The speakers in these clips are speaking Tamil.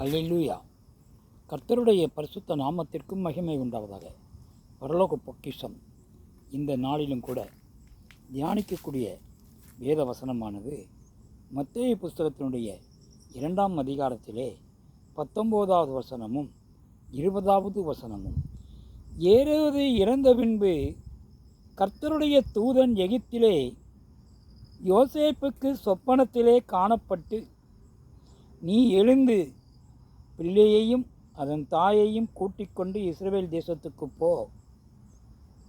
அல்லேலூயா. கர்த்தருடைய பரிசுத்த நாமத்திற்கும் மகிமை உண்டாவதாக. பரலோக பொக்கிஷம் இந்த நாளிலும் கூட தியானிக்கக்கூடிய வேத வசனமானது மத்திய புஸ்தகத்தினுடைய இரண்டாம் அதிகாரத்திலே பத்தொம்போதாவது வசனமும் இருபதாவது வசனமும். ஏறுவது இறந்த பின்பு கர்த்தருடைய தூதன் எகிப்திலே யோசேப்புக்கு சொப்பனத்திலே காணப்பட்டு நீ எழுந்து பிள்ளையையும் அதன் தாயையும் கூட்டிக் கொண்டு இஸ்ரவேல் தேசத்துக்கு போ.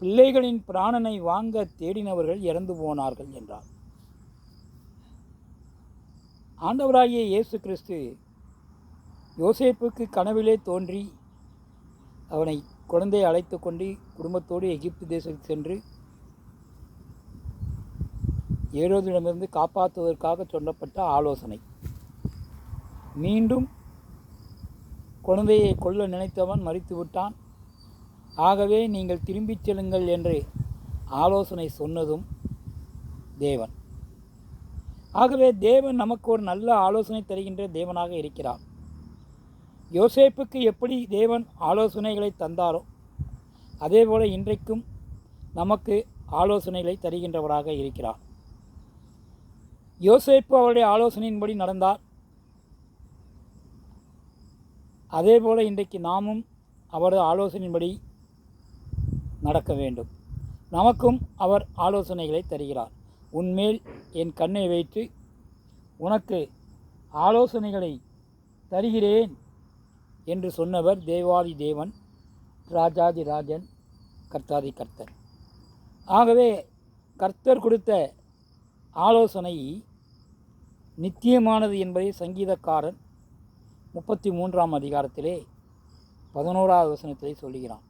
பிள்ளைகளின் பிராணனை வாங்க தேடினவர்கள் இறந்து போனார்கள் என்றார். ஆண்டவராகிய இயேசு கிறிஸ்து யோசேப்புக்கு கனவிலே தோன்றி அவனை குழந்தையை அழைத்து கொண்டு குடும்பத்தோடு எகிப்து தேசத்துக்கு சென்று ஏழோதிடமிருந்து காப்பாற்றுவதற்காக சொல்லப்பட்ட ஆலோசனை. மீண்டும் குழந்தையை கொல்ல நினைத்தவன் மறித்து விட்டான். ஆகவே நீங்கள் திரும்பிச் செல்லுங்கள் என்று ஆலோசனை சொன்னதும் தேவன். ஆகவே தேவன் நமக்கு ஒரு நல்ல ஆலோசனை தருகின்ற தேவனாக இருக்கிறார். யோசேப்புக்கு எப்படி தேவன் ஆலோசனைகளை தந்தாரோ அதேபோல இன்றைக்கும் நமக்கு ஆலோசனைகளை தருகின்றவராக இருக்கிறார். யோசேப்பு அவருடைய ஆலோசனையின்படி நடந்தார். அதே போல் இன்றைக்கு நாமும் அவரது ஆலோசனையின்படி நடக்க வேண்டும். நமக்கும் அவர் ஆலோசனைகளை தருகிறார். உன்மேல் என் கண்ணை வைத்து உனக்கு ஆலோசனைகளை தருகிறேன் என்று சொன்னவர் தேவாதி தேவன் ராஜாதி ராஜன் கர்த்தாதி கர்த்தர். ஆகவே கர்த்தர் கொடுத்த ஆலோசனை நித்தியமானது என்பதை சங்கீதக்காரன் முப்பத்தி மூன்றாம் அதிகாரத்திலே பதினோராவது வசனத்திலே சொல்லுகிறான்.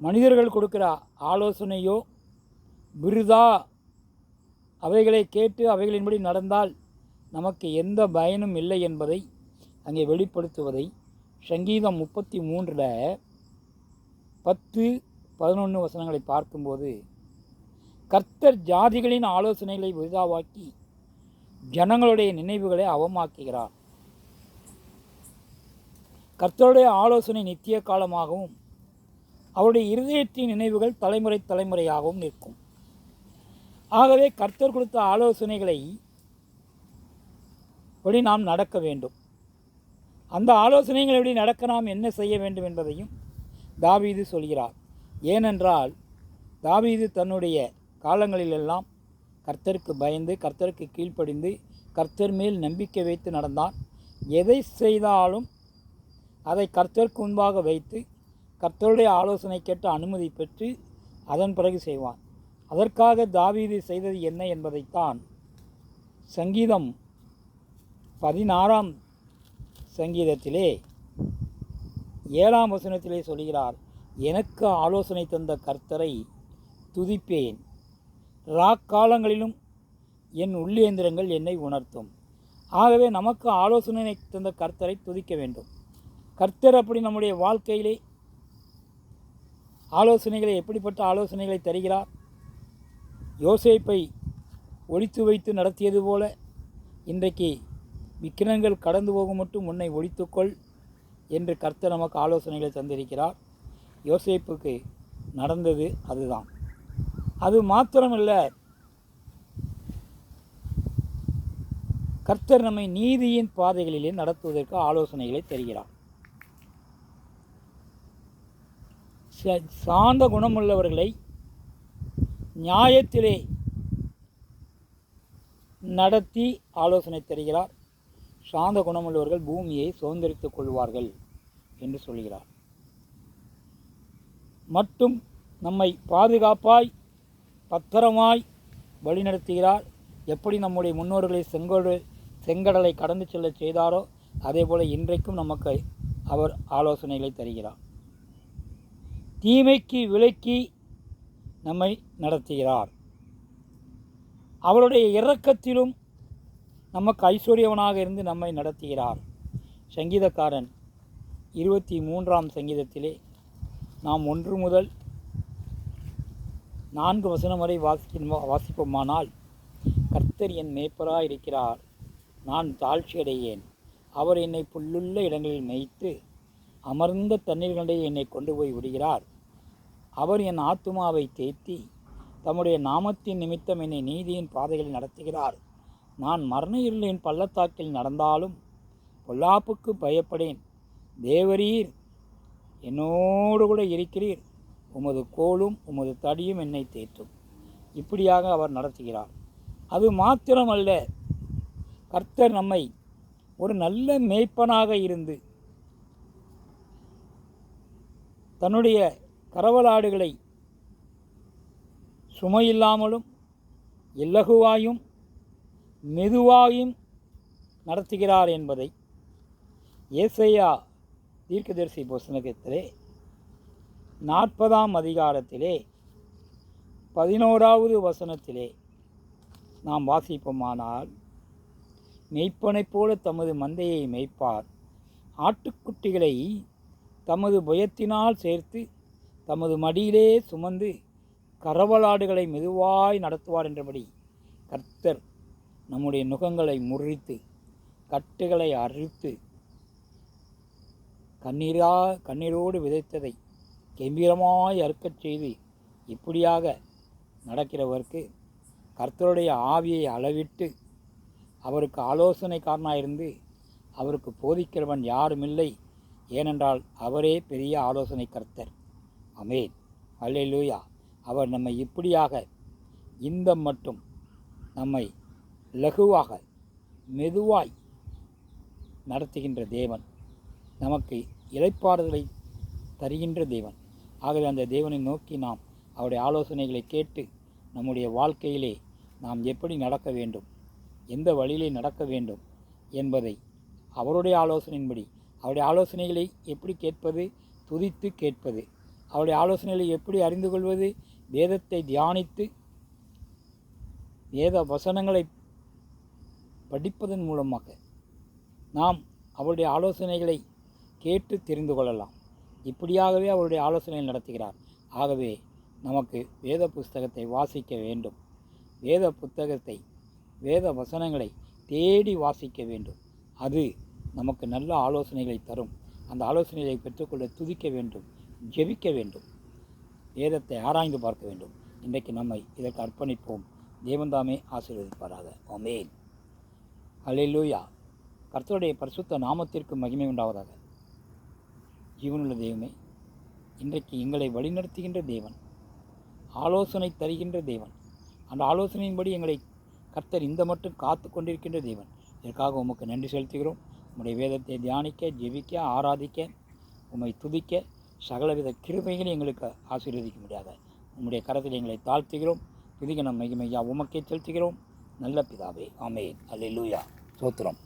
மனிதர்கள் கொடுக்கிற ஆலோசனையோ விருதா? அவைகளை கேட்டு அவைகளின்படி நடந்தால் நமக்கு எந்த பயனும் இல்லை என்பதை அங்கே வெளிப்படுத்துவதை சங்கீதம் முப்பத்தி மூன்றில் பத்து பதினொன்று வசனங்களை பார்க்கும்போது கர்த்தர் ஜாதிகளின் ஆலோசனைகளை விருதாவாக்கி ஜனங்களுடைய நினைவுகளை அவமாக்குகிறார். கர்த்தருடைய ஆலோசனை நித்திய காலமாகவும் அவருடைய இருதயத்தின் நினைவுகள் தலைமுறை தலைமுறையாகவும் நிற்கும். ஆகவே கர்த்தர் கொடுத்த ஆலோசனைகளை படி நாம் நடக்க வேண்டும்? அந்த ஆலோசனைகள் எப்படி நடக்க நாம் என்ன செய்ய வேண்டும் என்பதையும் தாவீது சொல்கிறார். ஏனென்றால் தாவீது தன்னுடைய காலங்களிலெல்லாம் கர்த்தருக்கு பயந்து கர்த்தருக்கு கீழ்ப்படிந்து கர்த்தர் மேல் நம்பிக்கை வைத்து நடந்தான். எதை செய்தாலும் அதை கர்த்தருக்கு முன்பாக வைத்து கர்த்தருடைய ஆலோசனை கேட்டு அனுமதி பெற்று அதன் பிறகு செய்வான். அதற்காக தாவீது செய்தது என்ன என்பதைத்தான் சங்கீதம் பதினாறாம் சங்கீதத்திலே ஏழாம் வசனத்திலே சொல்கிறார். எனக்கு ஆலோசனை தந்த கர்த்தரை துதிப்பேன். ராக்காலங்களிலும் என் உள்ளியந்திரங்கள் என்னை உணர்த்தும். ஆகவே நமக்கு ஆலோசனை தந்த கர்த்தரை துதிக்க வேண்டும். கர்த்தர் அப்படி நம்முடைய வாழ்க்கையிலே ஆலோசனைகளை எப்படிப்பட்ட ஆலோசனைகளை தருகிறார்? யோசேப்பை ஒழித்து வைத்து நடத்தியது போல இன்றைக்கு விக்கிரங்கள் கடந்து போகும் மட்டும் உன்னை ஒழித்துக்கொள் என்று கர்த்தர் நமக்கு ஆலோசனைகளை தந்திருக்கிறார். யோசேப்புக்கு நடந்தது அதுதான். அது மாத்திரமல்ல. கர்த்தர் நம்மை நீதியின் பாதைகளிலே நடத்துவதற்கு ஆலோசனைகளை தருகிறார். ச- சார்ந்த குணமுள்ளவர்களை நியாயத்திலே நடத்தி ஆலோசனை தருகிறார். சாந்த குணமுள்ளவர்கள் பூமியை சுதந்திரித்துக் கொள்வார்கள் என்று சொல்கிறார். மட்டும் நம்மை பாதுகாப்பாய் பத்திரமாய் வழிநடத்துகிறார். எப்படி நம்முடைய முன்னோர்களை செங்கோடு செங்கடலை கடந்து செல்ல செய்தாரோ அதே போல் இன்றைக்கும் நமக்கு அவர் ஆலோசனைகளை தருகிறார். தீமைக்கு விலக்கி நம்மை நடத்துகிறார். அவருடைய இரக்கத்திலும் நமக்கு ஐஸ்வர்யவனாக இருந்து நம்மை நடத்துகிறார். சங்கீதக்காரன் இருபத்தி மூன்றாம் சங்கீதத்திலே நாம் ஒன்று முதல் நான்கு வசனம் வரை வாசிக்க வாசிப்போமானால் கர்த்தர் என் மேய்ப்பராக இருக்கிறார். நான் தாழ்ச்சியடையேன். அவர் என்னை புல்லுள்ள இடங்களில் மேய்த்து அமர்ந்த தண்ணீர்களிடையே என்னை கொண்டு போய் விடுகிறார். அவர் என் ஆத்துமாவை தேத்தி தம்முடைய நாமத்தின் நிமித்தம் என்னை நீதியின் பாதைகளில் நடத்துகிறார். நான் மரண இருளின் பள்ளத்தாக்கில் நடந்தாலும் பொல்லாப்புக்கு பயப்படேன். தேவரீர் என்னோடு கூட இருக்கிறீர். உமது கோலும் உமது தடியும் என்னை தேற்றும். இப்படியாக அவர் நடத்துகிறார். அது மாத்திரமல்ல கர்த்தர் நம்மை ஒரு நல்ல மேய்ப்பனாக இருந்து தன்னுடைய கரவலாடுகளை சுமையில்லாமலும் இலகுவாயும் மெதுவாயும் நடத்துகிறார் என்பதை ஏசையா தீர்க்கதரிசி புஸ்தகத்திலே நாற்பதாம் அதிகாரத்திலே பதினோராவது வசனத்திலே நாம் வாசிப்போமானால் மெய்ப்பனைப் போல தமது மந்தையை மெய்ப்பார். ஆட்டுக்குட்டிகளை தமது புயத்தினால் சேர்த்து தமது மடியிலே சுமந்து கரவலாடுகளை மெதுவாய் நடத்துவார் என்றபடி கர்த்தர் நம்முடைய நுகங்களை முறித்து கட்டுகளை அறுத்து கண்ணீரா கண்ணீரோடு விதைத்ததை கம்பீரமாய் அறுக்கச் செய்து இப்படியாக நடக்கிறவருக்கு கர்த்தருடைய ஆவியை அளவிட்டு அவருக்கு ஆலோசனைக்காரனாக இருந்து அவருக்கு போதிக்கிறவன் யாருமில்லை. ஏனென்றால் அவரே பெரிய ஆலோசனை கர்த்தர் அமேன் அல்லேலூயா. அவர் நம்மை இப்படியாக இந்த மட்டும் நம்மை லகுவாக மெதுவாய் நடத்துகின்ற தேவன். நமக்கு இளைப்பாறுதலை தருகின்ற தேவன். ஆகவே அந்த தேவனை நோக்கி நாம் அவருடைய ஆலோசனைகளை கேட்டு நம்முடைய வாழ்க்கையிலே நாம் எப்படி நடக்க வேண்டும் எந்த வழியிலே நடக்க வேண்டும் என்பதை அவருடைய ஆலோசனையின்படி அவருடைய ஆலோசனைகளை எப்படி கேட்பது துதித்து கேட்பது அவருடைய ஆலோசனைகளை எப்படி அறிந்து கொள்வது வேதத்தை தியானித்து வேத வசனங்களை படிப்பதன் மூலமாக நாம் அவருடைய ஆலோசனைகளை கேட்டு தெரிந்து கொள்ளலாம். இப்படியாகவே அவருடைய ஆலோசனை நடத்துகிறார். ஆகவே நமக்கு வேத புஸ்தகத்தை வாசிக்க வேண்டும். வேத புத்தகத்தை வேத வசனங்களை தேடி வாசிக்க வேண்டும். அது நமக்கு நல்ல ஆலோசனைகளை தரும். அந்த ஆலோசனைகளை பெற்றுக்கொள்ள துதிக்க வேண்டும் ஜெபிக்க வேண்டும். வேதத்தை ஆராய்ந்து பார்க்க வேண்டும். இன்றைக்கு நம்மை இதற்கு அர்ப்பணிப்போம். தேவந்தாமே ஆசீர்வதிப்பாராக. ஆமென். அலிலூயா கர்த்தருடைய பரிசுத்த நாமத்திற்கு மகிமை உண்டாவதாக. ஜீவனுள்ள தெய்வமே இன்றைக்கு எங்களை வழிநடத்துகின்ற தேவன் ஆலோசனை தருகின்ற தேவன். அந்த ஆலோசனையின்படி எங்களை கர்த்தர் இந்த மட்டும் காத்து கொண்டிருக்கின்ற தேவன். இதற்காக உமக்கு நன்றி செலுத்துகிறோம். உம்முடைய வேதத்தை தியானிக்க ஜெபிக்க ஆராதிக்க உம்மை துதிக்க சகலவித கிருபைகளை எங்களுக்கு ஆசீர்வதிக்க முடியாத. உம்முடைய கரத்தில் எங்களை தாழ்த்துகிறோம். துதிக்க நம் மகிமையா உமக்கே செலுத்துகிறோம். நல்ல பிதாவே ஆமே அல்லூயா சோத்திரம்